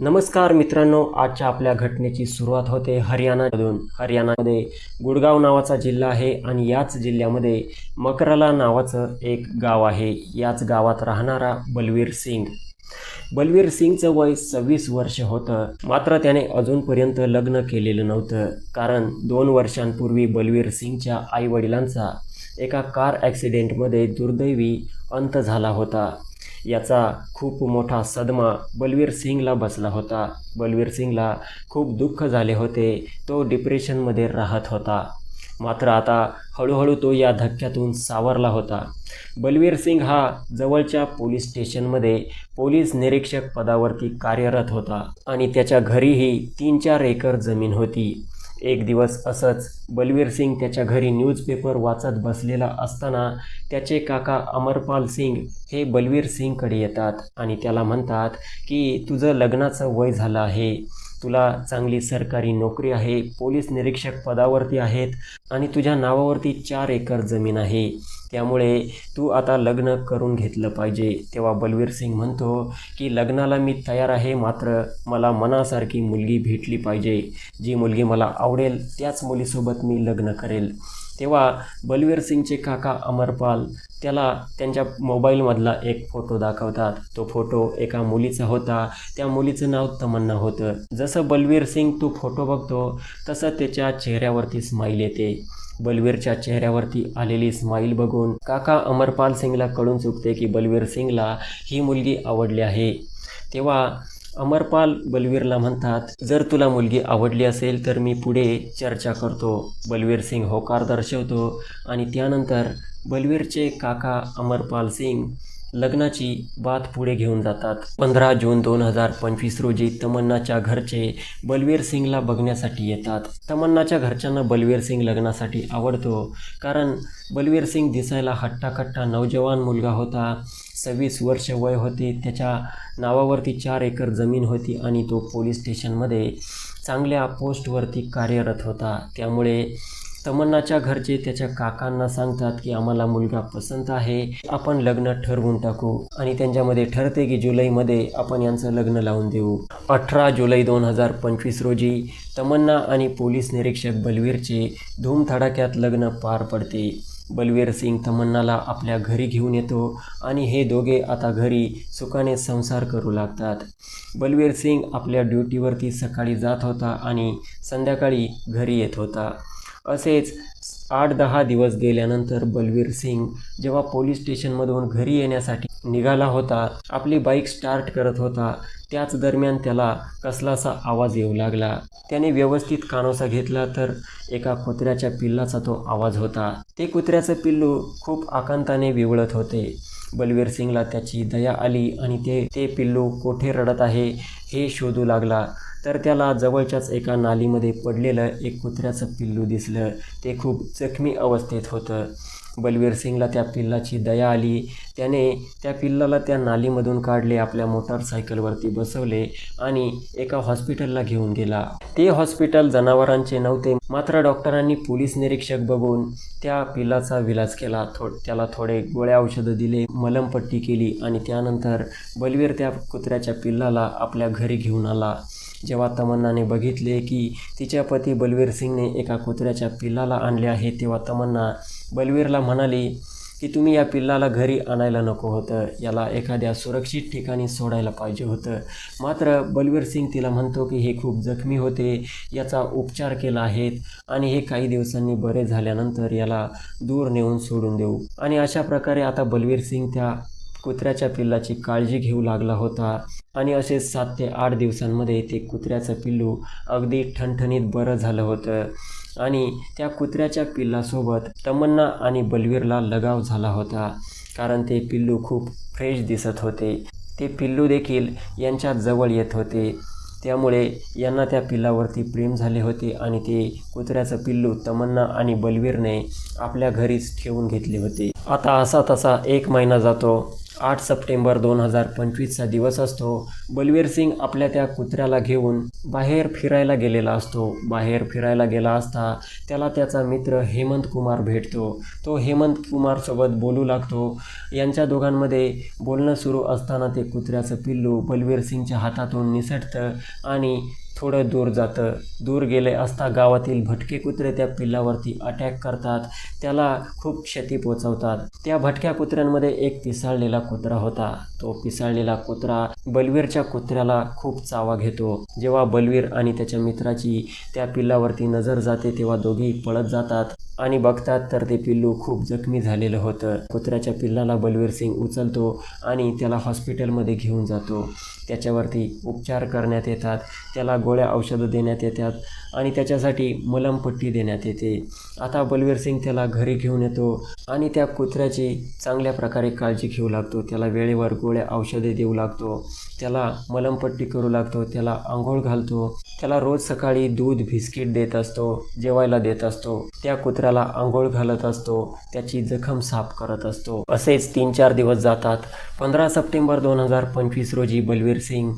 नमस्कार मित्रांनो आजच्या आपल्या घटनेची सुरुवात होते हरियाणामधून. हरियाणामध्ये गुडगाव नावाचा जिल्हा आहे आणि याच जिल्ह्यामध्ये मकराला नावाचं एक गाव आहे. याच गावात राहणारा बलवीर सिंग. बलवीर सिंगचं वय सव्वीस वर्ष होतं. मात्र त्याने अजूनपर्यंत लग्न केलेलं नव्हतं. कारण दोन वर्षांपूर्वी बलवीर सिंगच्या आईवडिलांचा एका कार ॲक्सिडेंटमध्ये दुर्दैवी अंत झाला होता. याचा खूप मोठा सदमा बलवीर सिंगला बसला होता. बलवीर सिंगला खूप दुःख झाले होते. तो डिप्रेशनमध्ये राहत होता. मात्र आता हळूहळू तो या धक्क्यातून सावरला होता. बलवीर सिंग हा जवळच्या पोलीस स्टेशनमध्ये पोलीस निरीक्षक पदावरती कार्यरत होता आणि त्याच्या घरीही तीन चार एकर जमीन होती. एक दिवस असंच बलवीर सिंग त्याच्या घरी न्यूजपेपर वाचत बसलेला असताना त्याचे काका अमरपाल सिंग हे बलवीर सिंगकडे येतात आणि त्याला म्हणतात की तुझं लग्नाचं वय झालं आहे. तुला चांगली सरकारी नोकरी आहे पोलीस निरीक्षक पदावरती आहेत आणि तुझ्या नावावरती चार एकर जमीन आहे. त्यामुळे तू आता लग्न करून घेतलं पाहिजे. तेव्हा बलवीर सिंग म्हणतो की लग्नाला मी तयार आहे मात्र मला मनासारखी मुलगी भेटली पाहिजे. जी मुलगी मला आवडेल त्याच मुलीसोबत मी लग्न करेल. तेव्हा बलवीर सिंगचे काका अमरपाल त्याला त्यांच्या मोबाईलमधला एक फोटो दाखवतात. तो फोटो एका मुलीचा होता. त्या मुलीचं नाव तमन्ना होतं. जसं बलवीर सिंग तो फोटो बघतो तसं त्याच्या चेहऱ्यावरती स्माईल येते. बलवीरच्या चेहऱ्यावरती आलेली स्माईल बघून काका अमरपाल सिंगला कळून चुकते की बलवीर सिंगला ही मुलगी आवडली आहे. तेव्हा अमरपाल बलवीरला म्हणतात जर तुला मुलगी आवडली असेल तर मी पुढे चर्चा करतो. बलवीर सिंग होकार दर्शवतो आणि त्यानंतर बलवीरचे काका अमरपाल सिंग लग्नाची बात पुढे घेऊन जातात. पंधरा जून दोन हजार पंचवीस रोजी तमन्नाच्या घरचे बलवीर सिंगला बघण्यासाठी येतात. तमन्नाच्या घरच्यांना बलवीर सिंग लग्नासाठी आवडतो कारण बलवीर सिंग दिसायला हट्टाकट्टा नौजवान मुलगा होता. सव्वीस वर्ष वय होते. त्याच्या नावावरती चार एकर जमीन होती आणि तो पोलीस स्टेशनमध्ये चांगल्या पोस्टवरती कार्यरत होता. त्यामुळे तमन्नाच्या घरचे त्याच्या काकांना सांगतात की आम्हाला मुलगा पसंत आहे. आपण लग्न ठरवून टाकू आणि त्यांच्यामध्ये ठरते की जुलैमध्ये आपण यांचं लग्न लावून देऊ. अठरा जुलै दोन हजार पंचवीस रोजी तमन्ना आणि पोलीस निरीक्षक बलवीरचे धूमधडाक्यात लग्न पार पडते. बलवीर सिंग तमन्नाला आपल्या घरी घेऊन येतो आणि हे दोघे आता घरी सुखाने संसार करू लागतात. बलवीर सिंग आपल्या ड्युटीवरती सकाळी जात होता आणि संध्याकाळी घरी येत होता. असेच आठ दहा दिवस गेल्यानंतर बलवीर सिंग जेव्हा पोलीस स्टेशनमधून घरी येण्यासाठी निघाला होता. आपली बाईक स्टार्ट करत होता. त्याच दरम्यान त्याला कसलासा आवाज येऊ लागला. त्याने व्यवस्थित कानोसा घेतला तर एका कुत्र्याच्या पिल्लाचा तो आवाज होता. ते कुत्र्याचं पिल्लू खूप आकांताने विवळत होते. बलवीर सिंगला त्याची दया आली आणि ते ते पिल्लू कोठे रडत आहे हे शोधू लागला. तर त्याला जवळच्याच एका नालीमध्ये पडलेलं एक कुत्र्याचं पिल्लू दिसलं. ते खूप जखमी अवस्थेत होतं. बलवीर सिंगला त्या पिल्लाची दया आली. त्याने त्या पिल्लाला त्या नालीमधून काढले आपल्या मोटारसायकलवरती बसवले आणि एका हॉस्पिटलला घेऊन गेला. ते हॉस्पिटल जनावरांचे नव्हते मात्र डॉक्टरांनी पोलीस निरीक्षक बघून त्या पिल्लाचा विलाज केला. थो त्याला थोडे गोळ्या औषधं दिले मलमपट्टी केली आणि त्यानंतर बलवीर त्या कुत्र्याच्या पिल्लाला आपल्या घरी घेऊन आला. जेव्हा तमन्नाने बघितले की तिच्या पती बलवीर सिंगने एका कुत्र्याच्या पिल्लाला आणले आहे. तेव्हा तमन्ना बलवीरला म्हणाली की तुम्ही या पिल्लाला घरी आणायला नको होतं. याला एखाद्या सुरक्षित ठिकाणी सोडायला पाहिजे होतं. मात्र बलवीर सिंग तिला म्हणतो की हे खूप जखमी होते. याचा उपचार केला आहेत आणि हे काही दिवसांनी बरे झाल्यानंतर याला दूर नेऊन सोडून देऊ. आणि अशा प्रकारे आता बलवीर सिंग त्या कुत्र्याच्या पिल्लाची काळजी घेऊ लागला होता. आणि असे सात ते आठ दिवसांमध्ये ते कुत्र्याचं पिल्लू अगदी ठणठणीत बरं झालं होतं. आणि त्या कुत्र्याच्या पिल्लासोबत तमन्ना आणि बलवीरला लगाव झाला होता. कारण ते पिल्लू खूप फ्रेश दिसत होते. ते पिल्लू देखील यांच्या जवळ येत होते. त्यामुळे यांना त्या पिल्लावरती प्रेम झाले होते आणि ते कुत्र्याचं पिल्लू तमन्ना आणि बलवीरने आपल्या घरीच ठेवून घेतले होते. आता असा तसा एक महिना जातो. आठ सप्टेंबर दोन हजार पंचवीसचा दिवस असतो. बलवीर सिंग आपल्या त्या कुत्र्याला घेऊन बाहेर फिरायला गेलेला असतो. बाहेर फिरायला गेला असता त्याला त्याचा मित्र हेमंत कुमार भेटतो. तो हेमंत कुमारसोबत बोलू लागतो. यांच्या दोघांमध्ये बोलणं सुरू असताना ते कुत्र्याचं पिल्लू बलवीर सिंगच्या हातातून निसटतं आणि थोडं दूर जातं. दूर गेले असता गावातील भटके कुत्रे त्या पिल्लावरती अटॅक करतात. त्याला खूप क्षती पोचवतात. त्या भटक्या कुत्र्यांमध्ये एक पिसाळलेला कुत्रा होता. तो पिसाळलेला कुत्रा बलवीरच्या कुत्र्याला खूप चावा घेतो. जेव्हा बलवीर आणि त्याच्या मित्राची त्या पिल्लावरती नजर जाते तेव्हा दोघेही पळत जातात आणि बघतात तर ते पिल्लू खूप जखमी झालेलं होतं. कुत्र्याच्या पिल्लाला बलवीर सिंग उचलतो आणि त्याला हॉस्पिटलमध्ये घेऊन जातो. त्याच्यावरती उपचार करण्यात येतात त्याला गोळ्या औषधं देण्यात येतात आणि त्याच्यासाठी मलमपट्टी देण्यात येते. आता बलवीर सिंग त्याला घरी घेऊन येतो आणि त्या कुत्र्याची चांगल्या प्रकारे काळजी घेऊ लागतो. त्याला वेळेवर गोळ्या औषधे देऊ लागतो त्याला मलमपट्टी करू लागतो त्याला आंघोळ घालतो त्याला रोज सकाळी दूध बिस्किट देत असतो जेवायला देत असतो त्या कुत्र्याला आंघोळ घालत असतो त्याची जखम साफ करत असतो. असेच तीन चार दिवस जातात. पंधरा सप्टेंबर दोन हजार पंचवीस रोजी बलवीर सिंग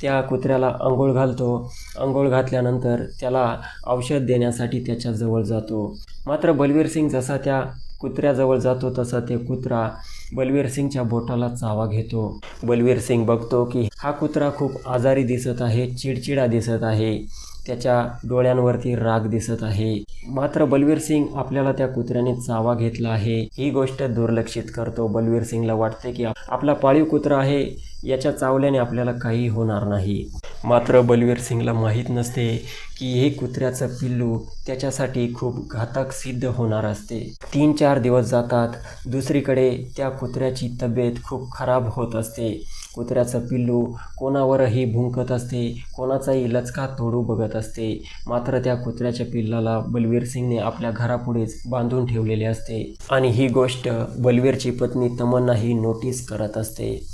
त्या कुत्र्याला आंघोळ घालतो. आंघोळ घातल्यानंतर त्याला औषध देण्यासाठी त्याच्याजवळ जातो. मात्र बलवीर सिंग जसा त्या कुत्र्याजवळ जातो तसा ते कुत्रा बलवीर सिंगच्या बोटाला चावा घेतो. बलवीर सिंग बघतो की हा कुत्रा खूप आजारी दिसत आहे चिडचिडा दिसत आहे. त्याच्या डोळ्यांवरती राग दिसत आहे. मात्र बलवीर सिंग आपल्याला त्या कुत्र्याने चावा घेतला आहे. ही गोष्ट दुर्लक्षित करतो बलवीर सिंगला वाटते की आपला पाळीव कुत्रा आहे याच्या चावल्याने आपल्याला काही होणार नाही. मात्र बलवीर सिंगला माहीत नसते की हे कुत्र्याचं पिल्लू त्याच्यासाठी खूप घातक सिद्ध होणार असते. तीन चार दिवस जातात दुसरीकडे त्या कुत्र्याची तब्येत खूप खराब होत असते. कुत्र्याचं पिल्लू कोणावरही भुंकत असते कोणाचाही लचका तोडू बघत असते. मात्र त्या कुत्र्याच्या पिल्लाला बलवीर सिंगने आपल्या घरापुढेच बांधून ठेवलेले असते. आणि ही गोष्ट बलवीरची पत्नी तमन्ना ही नोटीस करत असते.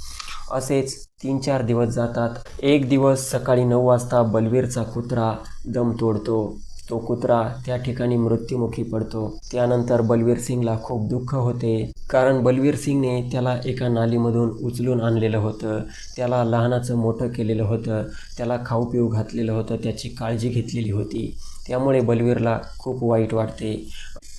असेच तीन चार दिवस जातात. एक दिवस सकाळी नऊ वाजता बलवीरचा कुत्रा दम तोडतो. तो कुत्रा त्या ठिकाणी मृत्युमुखी पडतो. त्यानंतर बलवीर सिंगला खूप दुःख होते. कारण बलवीर सिंगने त्याला एका नालीमधून उचलून आणलेलं होतं. त्याला लहानाचं मोठं केलेलं होतं. त्याला खाऊ पिऊ घातलेलं होतं. त्याची काळजी घेतलेली होती. त्यामुळे बलवीरला खूप वाईट वाटते.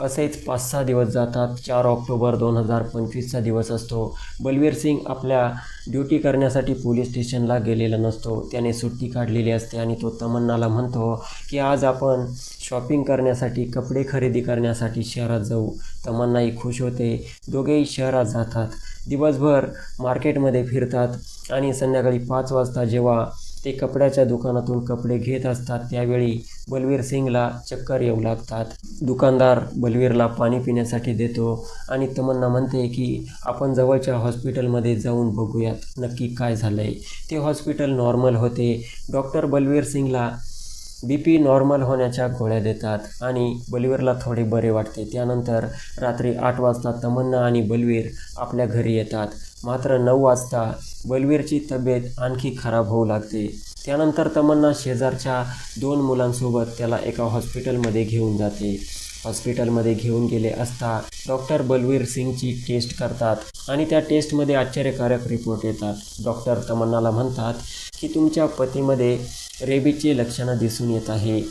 असेच पाच सहा दिवस जातात. चार ऑक्टोबर दोन हजार पंचवीसचा दिवस असतो. बलवीर सिंग आपल्या ड्युटी करण्यासाठी पोलीस स्टेशनला गेलेला नसतो. त्याने सुट्टी काढलेली असते आणि तो तमन्नाला म्हणतो की आज आपण शॉपिंग करण्यासाठी कपडे खरेदी करण्यासाठी शहरात जाऊ. तमन्नाही खुश होते. दोघेही शहरात जातात. दिवसभर मार्केटमध्ये फिरतात आणि संध्याकाळी पाच वाजता जेव्हा ते कपड्याच्या दुकानातून कपडे घेत असतात. त्यावेळी बलवीर सिंगला चक्कर येऊ लागतात. दुकानदार बलवीरला पाणी पिण्यासाठी देतो आणि तमन्ना म्हणते की आपण जवळच्या हॉस्पिटलमध्ये जाऊन बघूयात नक्की काय झालं आहे ते हॉस्पिटल नॉर्मल होते. Doctor Balvir Singla B P normal होण्याच्या गोळ्या देतात आणि बलवीरला थोडे बरे वाटते. त्यानंतर रात्री आठ वाजता तमन्ना आणि बलवीर आपल्या घरी येतात. मात्र नऊ वाजता बलवीरची तब्येत आणखी खराब होऊ लागते. त्यानंतर तमन्ना शेजारच्या दोन मुलांसोबत त्याला एका हॉस्पिटलमध्ये घेऊन जाते. हॉस्पिटलमध्ये घेऊन गेले असता डॉक्टर बलवीर सिंगची टेस्ट करतात आणि त्या टेस्टमध्ये आश्चर्यकारक रिपोर्ट येतात. डॉक्टर तमन्नाला म्हणतात की तुमच्या पतीमध्ये रेबीचे लक्षणं दिसून येत आहे.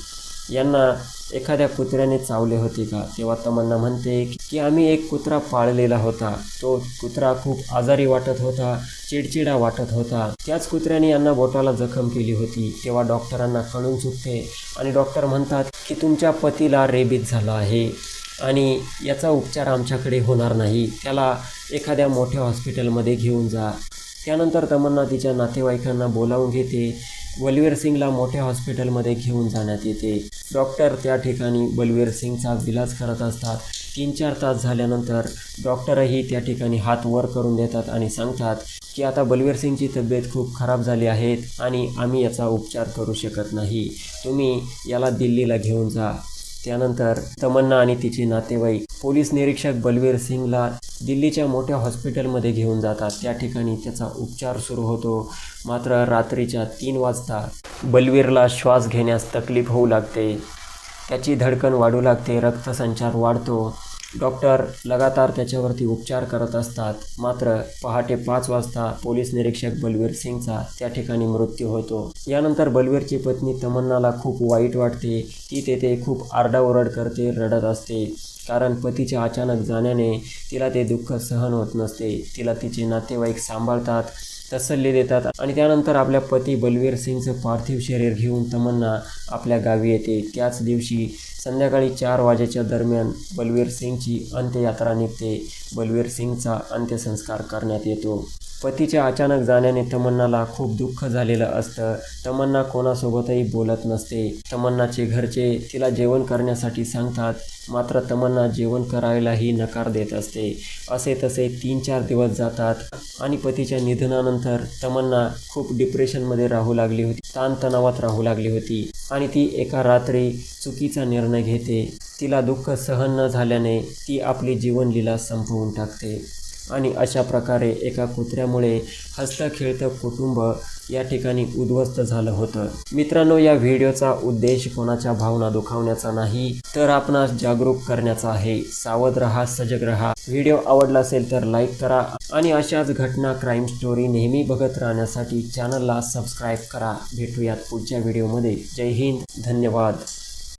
यांना एखाद्या कुत्र्याने चावले होते का? तेव्हा तमन्ना म्हणते की आम्ही एक कुत्रा पाळलेला होता. तो कुत्रा खूप आजारी वाटत होता चिडचिडा वाटत होता. त्याच कुत्र्याने यांना बोटाला जखम केली होती. तेव्हा डॉक्टरांना कळून चुकते आणि डॉक्टर म्हणतात की तुमच्या पतीला रेबीज झाला आहे आणि याचा उपचार आमच्याकडे होणार नाही. त्याला एखाद्या मोठ्या हॉस्पिटलमध्ये घेऊन जा. त्यानंतर तमन्ना तिच्या नातेवाईकांना बोलावून घेते. बलवीर सिंगला मोठ्या हॉस्पिटलमध्ये घेऊन जाण्यात येते. डॉक्टर त्या ठिकाणी बलवीर सिंगचा विलास करत असतात. तीन चार तास झाल्यानंतर डॉक्टरही त्या ठिकाणी हात वर करून देतात आणि सांगतात की आता बलवीर सिंगची तब्येत खूप खराब झाली आहे आणि आम्ही याचा उपचार करू शकत नाही. तुम्ही याला दिल्लीला घेऊन जा. त्यानंतर तमन्ना आणि तिचे नातेवाईक पोलीस निरीक्षक बलवीर सिंगला दिल्लीच्या मोठ्या हॉस्पिटलमध्ये घेऊन जातात. त्या ठिकाणी त्याचा उपचार सुरू होतो. मात्र रात्रीच्या तीन वाजता बलवीरला श्वास घेण्यास तकलीफ होऊ लागते. त्याची धडकन वाढू लागते. रक्तसंचार वाढतो. डॉक्टर लगातार त्याच्यावरती उपचार करत असतात. मात्र पहाटे पाच वाजता पोलीस निरीक्षक बलवीर सिंगचा त्या ठिकाणी मृत्यू होतो. यानंतर बलवीरची पत्नी तमन्नाला खूप वाईट वाटते. ती तेथे खूप आरडाओरड करते रडत असते. कारण पतीच्या अचानक जाण्याने तिला ते दुःख सहन होत नसते. तिला तिचे नातेवाईक सांभाळतात तसल्ली देतात आणि त्यानंतर आपल्या पती बलवीर सिंगचं पार्थिव शरीर घेऊन तमन्ना आपल्या गावी येते. त्याच दिवशी संध्याकाळी चार वाजेच्या दरम्यान बलवीर सिंगची अंत्ययात्रा निघते. बलवीर सिंगचा अंत्यसंस्कार करण्यात येतो. पतीच्या अचानक जाण्याने तमन्नाला खूप दुःख झालेलं असतं. तमन्ना कोणासोबतही बोलत नसते. तमन्नाचे घरचे तिला जेवण करण्यासाठी सांगतात. मात्र तमन्ना जेवण करायलाही नकार देत असते. असे तसे तीन चार दिवस जातात आणि पतीच्या निधनानंतर तमन्ना खूप डिप्रेशनमध्ये राहू लागली होती. ताणतणावात राहू लागली होती आणि ती एका रात्री चुकीचा निर्णय घेते. तिला दुःख सहन न झाल्याने ती आपली जीवनलीला संपवून टाकते. आणि अशा प्रकारे एका कुत्र्यामुळे हसतं खेळतं कुटुंब या ठिकाणी उद्ध्वस्त झालं होतं. मित्रांनो या व्हिडिओचा उद्देश कोणाच्या भावना दुखावण्याचा नाही तर आपणास जागरूक करण्याचा आहे. सावध रहा सजग रहा. व्हिडिओ आवडला असेल तर लाईक करा आणि अशाच घटना क्राईम स्टोरी नेहमी बघत राहण्यासाठी चॅनलला सबस्क्राईब करा. भेटूयात पुढच्या व्हिडिओमध्ये. जय हिंद. धन्यवाद.